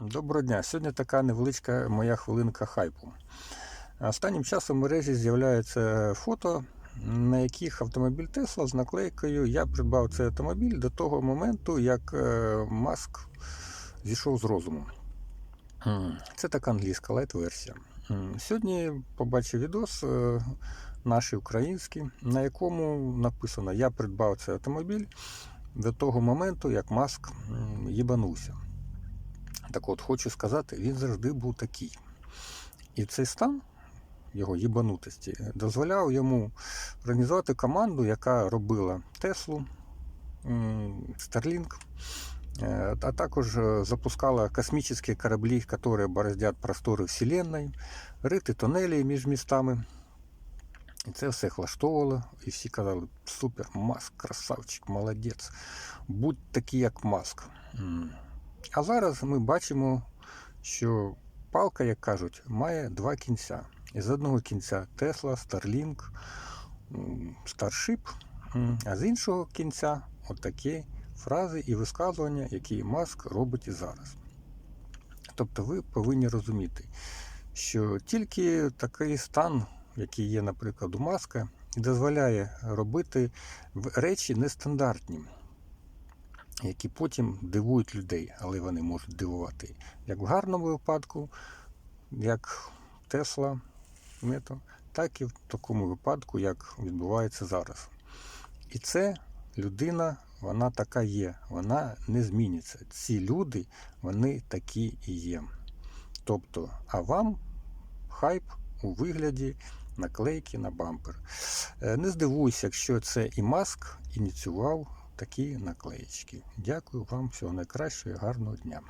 Доброго дня. Сьогодні така невеличка моя хвилинка хайпу. Останнім часом в мережі з'являються фото, на яких автомобіль Тесла з наклейкою Я придбав цей автомобіль до того моменту, як е, Маск зійшов з розуму. Це така англійська лайт-версія. Сьогодні побачив відос е, наш український, на якому написано Я придбав цей автомобіль до того моменту, як Маск їбанувся. Так от, хочу сказати, він завжди був такий. І цей стан його їбанутості дозволяв йому організувати команду, яка робила Теслу, Starlink, е, а також е, запускала космічні кораблі, які бороздять простори Вселенної, рити тунелі між містами. І це все влаштовувало, і всі казали: супер, Маск, красавчик, молодець, будь такий, як Маск. А зараз ми бачимо, що палка, як кажуть, має два кінця. І з одного кінця Тесла, Starlink, Starship, а з іншого кінця отакі фрази і висказування, які Маск робить і зараз. Тобто ви повинні розуміти, що тільки такий стан, який є, наприклад, у Маска, дозволяє робити речі нестандартні які потім дивують людей, але вони можуть дивувати як в гарному випадку, як Тесла, Мето, так і в такому випадку, як відбувається зараз. І це людина, вона така є, вона не зміниться. Ці люди, вони такі і є. Тобто, а вам хайп у вигляді наклейки на бампер. Е, Не здивуюся, якщо це і Маск ініціював такі наклеїчки. Дякую вам, всього найкращого і гарного дня.